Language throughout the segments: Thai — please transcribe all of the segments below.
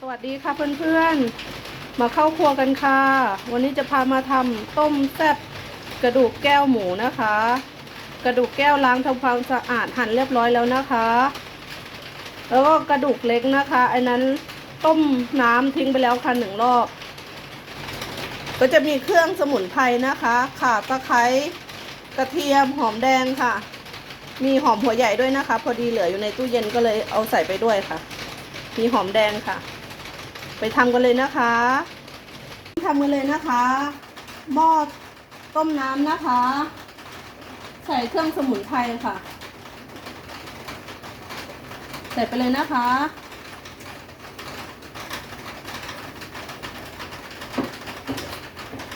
สวัสดีค่ะเพื่อนๆ มาเข้าครัวกันค่ะ วันนี้จะพามาทำต้มแซ่บกระดูกแก้วหมูนะคะ กระดูกแก้วล้างทำความสะอาดหั่นเรียบร้อยแล้วนะคะ แล้วก็กระดูกเล็กนะคะอันนั้นต้มน้ำทิ้งไปแล้วค่ะหนึ่งรอบ ก็จะมีเครื่องสมุนไพรนะคะ ข่าตะไคร้กระเทียมหอมแดงค่ะ มีหอมหัวใหญ่ด้วยนะคะ พอดีเหลืออยู่ในตู้เย็นก็เลยเอาใส่ไปด้วยค่ะ มีหอมแดงค่ะ ไปทำกันเลยนะคะทำกันเลยนะคะหม้อต้มน้ำนะคะ ใส่เครื่องสมุนไพรค่ะ ใส่ไปเลยนะคะ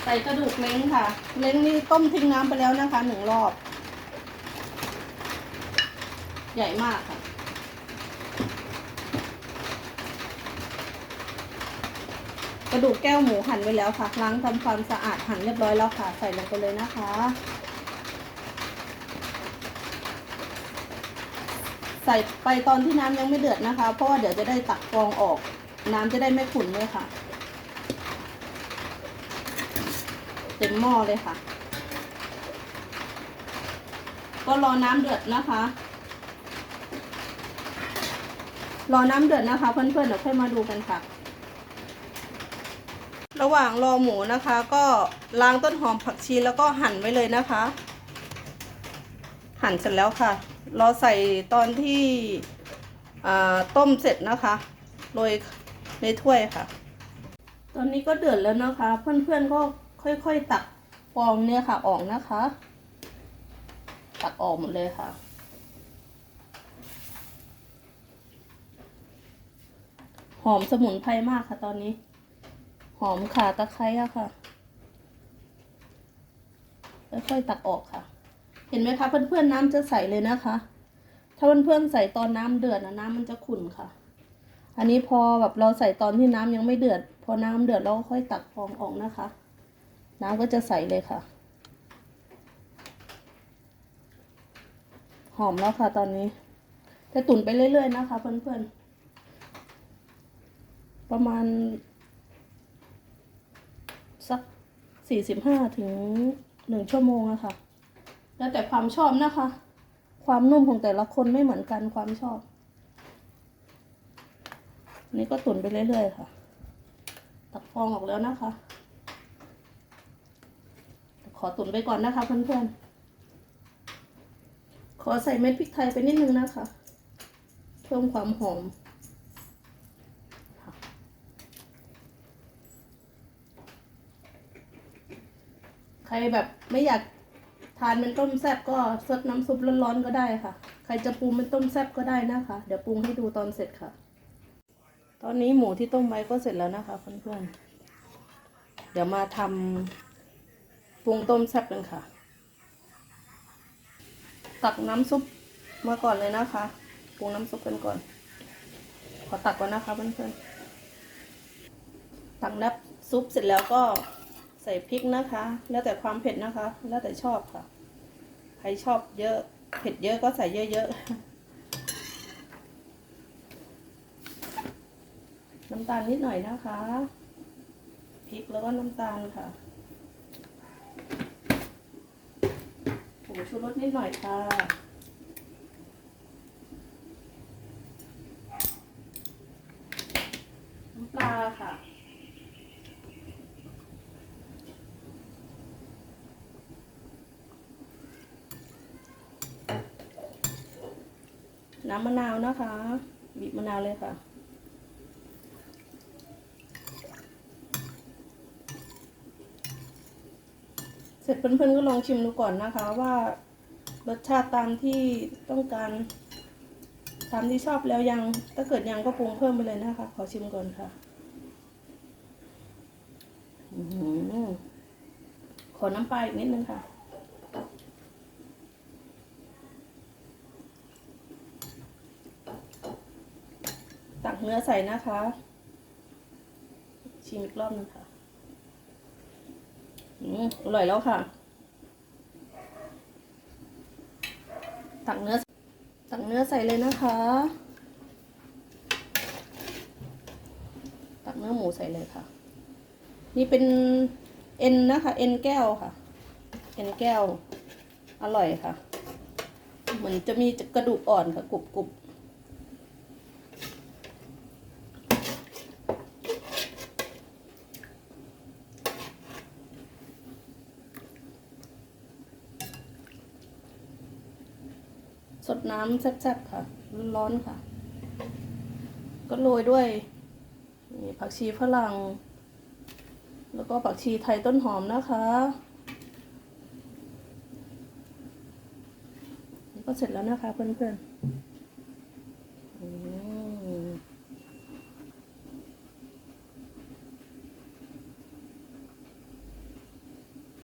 ใส่กระดูกเล้งค่ะ เล้งนี่ต้มทิ้งน้ำไปแล้วนะคะหนึ่งรอบ ใหญ่มากค่ะ กระดูกแก้วหมูหั่นไว้แล้วค่ะล้างทำความสะอาดหั่นเรียบร้อยแล้วค่ะ ใส่ลงไปเลยนะคะ ใส่ไปตอนที่น้ำยังไม่เดือดนะคะ เพราะว่าเดี๋ยวจะได้ตักฟองออก น้ำจะได้ไม่ขุ่นด้วยค่ะ เต็มหม้อเลยค่ะ ก็รอน้ำเดือดนะคะรอน้ำเดือดนะคะเพื่อนๆเดี๋ยวค่อยมาดูกันค่ะ ระหว่างรอหมูนะคะ ก็ล้างต้นหอมผักชีแล้วก็หั่นไว้เลยนะคะ หั่นเสร็จแล้วค่ะ รอใส่ตอนที่ต้มเสร็จนะคะโรยในถ้วยค่ะ ตอนนี้ก็เดือดแล้วนะคะ เพื่อนๆก็ค่อยๆตักฟองเนี่ยค่ะออกนะคะ ตักออกหมดเลยค่ะหอมสมุนไพรมากค่ะตอนนี้ หอมข่าตะไคร้อะค่ะค่อยๆตักออกค่ะ เห็นไหมคะเพื่อนๆน้ำจะใสเลยนะคะ ถ้าเพื่อนๆใส่ตอนน้ำเดือดนะน้ำมันจะขุ่นค่ะ อันนี้พอแบบเราใส่ตอนที่น้ำยังไม่เดือด พอน้ำเดือดเราก็ค่อยตักฟองออกนะคะ น้ำก็จะใสเลยค่ะ หอมแล้วค่ะตอนนี้จะตุ๋นไปเรื่อยๆนะคะ เพื่อนๆประมาณ สักสี่สิบห้าถึงหนึ่งชั่วโมงอะค่ะ แล้วแต่ความชอบนะคะ ความนุ่มของแต่ละคนไม่เหมือนกันความชอบอันนี้ก็ตุ๋นไปเรื่อยๆค่ะ ตักฟองออกแล้วนะคะ ขอตุ๋นไปก่อนนะคะเพื่อนๆ ขอใส่เม็ดพริกไทยไปนิดนึงนะคะ เพิ่มความหอม ใครแบบไม่อยากทานเป็นต้มแซ่บก็ซดน้ำซุปร้อนๆก็ได้ค่ะ ใครจะปรุงเป็นต้มแซ่บก็ได้นะคะ เดี๋ยวปรุงให้ดูตอนเสร็จค่ะ ตอนนี้หมูที่ต้มไว้ก็เสร็จแล้วนะคะเพื่อนๆ เดี๋ยวมาทำปรุงต้มแซ่บกันค่ะ ตักน้ำซุปมาก่อนเลยนะคะ ปรุงน้ำซุปกันก่อน ขอตักก่อนนะคะเพื่อนๆ ตักน้ำซุปเสร็จแล้วก็ ส่พริกนะคะ แล้วแต่ความเผ็ดนะคะ แล้วแต่ชอบค่ะ ใครชอบเยอะ เผ็ดเยอะก็ใส่เยอะๆ น้ำตาลนิดหน่อยนะคะ พริกแล้วก็น้ำตาลค่ะผงชูรสนิดหน่อยค่ะ น้ำปลาค่ะ น้ำมะนาวนะคะ บีบมะนาวเลยค่ะ เสร็จเพื่อนๆก็ลองชิมดูก่อนนะคะว่ารสชาติตามที่ต้องการตามที่ชอบแล้วยังถ้าเกิดยังก็ปรุงเพิ่มไปเลยนะคะ ขอชิมก่อนค่ะอื้อหือขอน้ำปลาอีกนิดนึงค่ะ เนื้อใส่นะคะ ชิมอีกรอบนึงค่ะอืมอร่อยแล้วค่ะ ตักเนื้อตักเนื้อใส่เลยนะคะ ตักเนื้อหมูใส่เลยค่ะ นี่เป็นเอ็นนะคะเอ็นแก้วค่ะ เอ็นแก้ว อร่อยค่ะ เหมือนจะมีกระดูกอ่อนค่ะกรุบกรุบ สดน้ำแซ่บๆค่ะ ร้อนๆค่ะ ก็โรยด้วยผักชีฝรั่ง แล้วก็ผักชีไทยต้นหอมนะคะนี่ก็เสร็จแล้วนะคะเพื่อนๆ